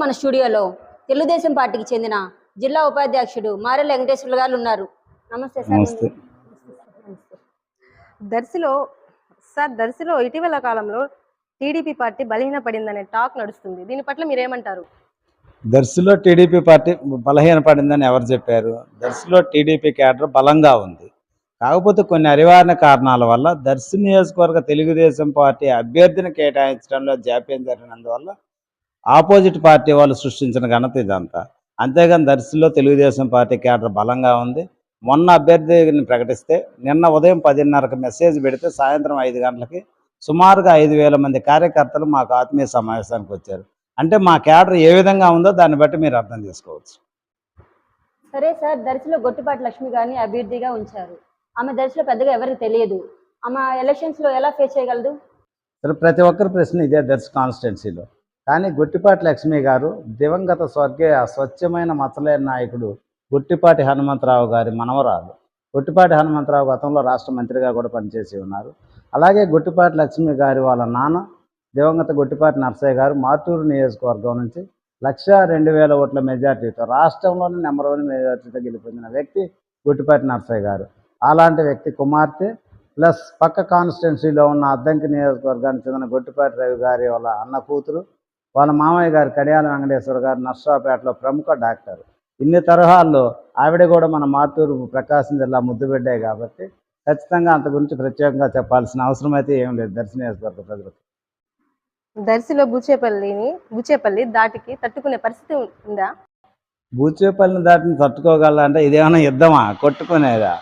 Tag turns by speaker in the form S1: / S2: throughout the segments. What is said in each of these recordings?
S1: మన స్టూడియోలో తెలుగుదేశం పార్టీకి చెందిన జిల్లా ఉపాధ్యక్షుడు మారెల వెంకటేశ్వర్లు గారు ఉన్నారు. నమస్తే సార్.
S2: దర్శిలో సార్ దర్శిలో ఇటీవల కాలంలో టీడీపీ పార్టీ బలహీనపడిందనే టాక్ నడుస్తుంది. దీని పట్ల మీరేమంటారు?
S3: దర్శిలో టీడీపీ పార్టీ బలహీనపడిందని ఎవరు చెప్పారు? దర్శిలో టీడీపీ క్యాడర్ బలంగా ఉంది. కాకపోతే కొన్ని అనివార్య కారణాల వల్ల దర్శి నియోజకవర్గ తెలుగుదేశం పార్టీ అభ్యర్థిని కేటాయించడంలో జాప్యం జరిగినందువల్ల ఆపోజిట్ పార్టీ వాళ్ళు సృష్టించిన ఘనత ఇదంతా. అంతేగాని దర్శిలో తెలుగుదేశం పార్టీ క్యాడర్ బలంగా ఉంది. మొన్న అభ్యర్థిని ప్రకటిస్తే నిన్న ఉదయం పదిన్నరకు మెసేజ్ పెడితే సాయంత్రం ఐదు గంటలకి సుమారుగా ఐదు వేల మంది కార్యకర్తలు మాకు ఆత్మీయ సమావేశానికి వచ్చారు. అంటే మా క్యాడర్ ఏ విధంగా ఉందో దాన్ని బట్టి మీరు అర్థం చేసుకోవచ్చు.
S1: సరే సార్ దర్శిలో గొట్టిపాటి లక్ష్మి గారిని అభ్యర్థిగా ఉంచారు. ఆమె దర్శిలో పెద్దగా ఎవరికి తెలియదు. ఆమె ఎలక్షన్స్లో ఎలా ఫేస్ చేయగలదు?
S3: సరే ప్రతి ఒక్కరి ప్రశ్న ఇదే దర్శ కాన్స్టిట్యున్సీలో కానీ గుట్టిపాటి లక్ష్మి గారు దివంగత స్వర్గీయ స్వచ్ఛమైన మచ్చలేని నాయకుడు గుట్టిపాటి హనుమంతరావు గారి మనవరాలు. గుట్టిపాటి హనుమంతరావు గతంలో రాష్ట్ర మంత్రిగా కూడా పనిచేసి ఉన్నారు. అలాగే గుట్టిపాటి లక్ష్మి గారి వాళ్ళ నాన్న దివంగత గుట్టిపాటి నర్సయ్య గారు మాతూరు నియోజకవర్గం నుంచి లక్ష రెండు వేల ఓట్ల మెజార్టీతో రాష్ట్రంలోని నెంబర్ వన్ మెజార్టీతో గెలిపొందిన వ్యక్తి గుట్టిపాటి నర్సయ్య గారు. అలాంటి వ్యక్తి కుమార్తె ప్లస్ పక్క కాన్స్టిట్యున్సీలో ఉన్న అద్దంకి నియోజకవర్గానికి చెందిన గొట్టిపాటి రవి గారి వాళ్ళ అన్న కూతురు వాళ్ళ మామయ్య గారు కడియాల వెంకటేశ్వర గారు నర్సరావుపేటలో ప్రముఖ డాక్టర్. ఇన్ని తరహాల్లో ఆవిడ కూడా మన మార్టూరు ప్రకాశం జిల్లా ముద్దుబిడ్డే కాబట్టి ఖచ్చితంగా అంత గురించి ప్రత్యేకంగా చెప్పాల్సిన అవసరం అయితే ఏం లేదు. దర్శన నియోజకవర్గ ప్రజలకు.
S2: దర్శిలో బుచేపల్లిని బుచేపల్లి దాటికి తట్టుకునే పరిస్థితి ఉందా?
S3: బూచేపల్లిని దాటిని తట్టుకోగలంటే ఇదేమైనా యుద్ధమా? కొట్టుకునేదా?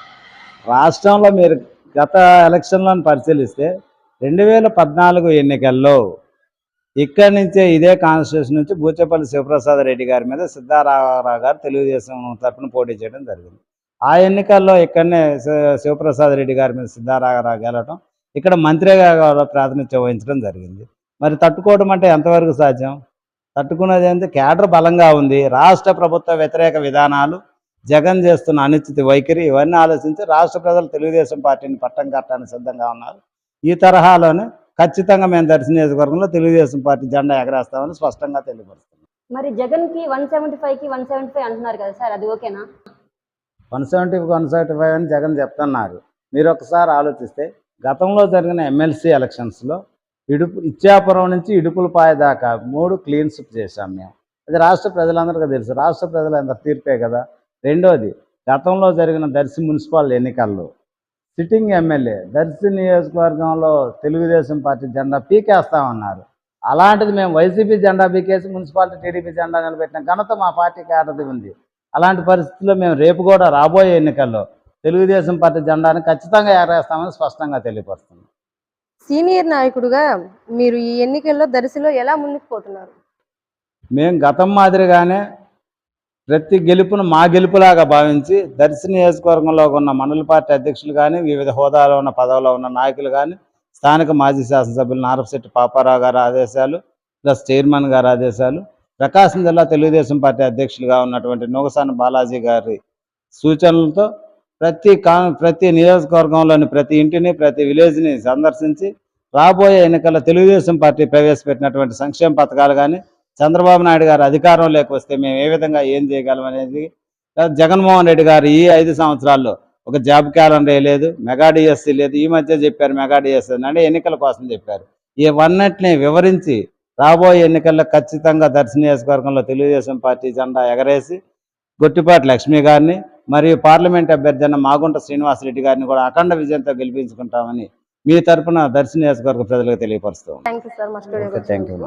S3: రాష్ట్రంలో మీరు గత ఎలక్షన్లను పరిశీలిస్తే రెండు వేల పద్నాలుగు ఎన్నికల్లో ఇక్కడి నుంచే ఇదే కాన్స్టిట్యూషన్ నుంచి బూచేపల్లి శివప్రసాద్ రెడ్డి గారి మీద సిద్ధారామరావు గారు తెలుగుదేశం తరఫున పోటీ చేయడం జరిగింది. ఆ ఎన్నికల్లో ఇక్కడనే శివప్రసాద్ రెడ్డి గారి మీద సిద్ధారామరావు గెలవడం ఇక్కడ మంత్రిగా ప్రాతినిధ్యం వహించడం జరిగింది. మరి తట్టుకోవడం అంటే ఎంతవరకు సాధ్యం? తట్టుకున్నది ఏంటి కేడర్ బలంగా ఉంది. రాష్ట్ర ప్రభుత్వ వ్యతిరేక విధానాలు జగన్ చేస్తున్న అనిశ్చితి వైఖరి ఇవన్నీ ఆలోచించి రాష్ట్ర ప్రజలు తెలుగుదేశం పార్టీని పట్టం కట్టడానికి సిద్ధంగా ఉన్నారు. ఈ తరహాలోనే ఖచ్చితంగా మేము దర్శన నియోజకవర్గంలో తెలుగుదేశం పార్టీ జెండా ఎగరేస్తామని స్పష్టంగా తెలియపరుస్తున్నాం.
S1: మరి జగన్కి వన్ సెవెంటీ ఫైవ్కి వన్ సెవెంటీ ఫైవ్ అంటున్నారు కదా సార్ అది ఓకేనా?
S3: One seventy one seventy five అని జగన్ చెప్తున్నారు. మీరు ఒకసారి ఆలోచిస్తే గతంలో జరిగిన ఎమ్మెల్సీ ఎలక్షన్స్లో ఇడుపు ఇచ్చాపురం నుంచి ఇడుపులపాయ దాకా మూడు క్లీన్ స్విప్ చేశాం మేము. అది రాష్ట్ర ప్రజలందరికీ తెలుసు. రాష్ట్ర ప్రజలందరూ తీర్పే కదా. రెండోది గతంలో జరిగిన దర్శి మున్సిపల్ ఎన్నికల్లో సిట్టింగ్ ఎమ్మెల్యే దర్శి నియోజకవర్గంలో తెలుగుదేశం పార్టీ జెండా పీకేస్తామన్నారు. అలాంటిది మేము వైసీపీ జెండా పీకేసి మున్సిపాలిటీ టీడీపీ జెండా నిలబెట్టిన ఘనత మా పార్టీకి ఆటది ఉంది. అలాంటి పరిస్థితుల్లో మేము రేపు కూడా రాబోయే ఎన్నికల్లో తెలుగుదేశం పార్టీ జెండాను ఖచ్చితంగా ఎగరేస్తామని స్పష్టంగా తెలియపరుస్తున్నాం.
S2: సీనియర్ నాయకుడుగా మీరు ఈ ఎన్నికల్లో దర్శిలో ఎలా ముందుకు పోతున్నారు?
S3: మేము గతం మాదిరిగానే ప్రతి గెలుపును మా గెలుపులాగా భావించి దర్శి నియోజకవర్గంలో ఉన్న మండల పార్టీ అధ్యక్షులు కానీ వివిధ హోదాలో ఉన్న పదవిలో ఉన్న నాయకులు కానీ స్థానిక మాజీ శాసనసభ్యులు నారపశెట్టి పాపారావు గారి ఆదేశాలు ప్లస్ చైర్మన్ గారి ఆదేశాలు ప్రకాశం జిల్లా తెలుగుదేశం పార్టీ అధ్యక్షులుగా ఉన్నటువంటి నూగసాని బాలాజీ గారి సూచనలతో ప్రతి కా ప్రతి నియోజకవర్గంలోని ప్రతి ఇంటిని ప్రతి విలేజ్ని సందర్శించి రాబోయే ఎన్నికల తెలుగుదేశం పార్టీ ప్రవేశపెట్టినటువంటి సంక్షేమ పథకాలు కానీ చంద్రబాబు నాయుడు గారు అధికారంలోకి వస్తే మేము ఏ విధంగా ఏం చేయగలం అనేది? జగన్మోహన్ రెడ్డి గారు ఈ ఐదు సంవత్సరాల్లో ఒక జాబ్ క్యాలెండర్ వేయలేదు మెగా డిఎస్సీ లేదు. ఈ మధ్య చెప్పారు మెగా డిఎస్సీ అంటే ఎన్నికల కోసం చెప్పారు. ఇవన్నిటిని వివరించి రాబోయే ఎన్నికల్లో ఖచ్చితంగా దర్శన నియోజకవర్గంలో తెలుగుదేశం పార్టీ జెండా ఎగరేసి గొట్టిపాటి లక్ష్మి గారిని మరియు పార్లమెంట్ అభ్యర్థి మాగుంట శ్రీనివాసరెడ్డి గారిని కూడా అఖండ విజయంతో గెలిపించుకుంటామని మీ తరపున దర్శన నియోజకవర్గ ప్రజలకు తెలియపరుస్తాం థ్యాంక్ యూ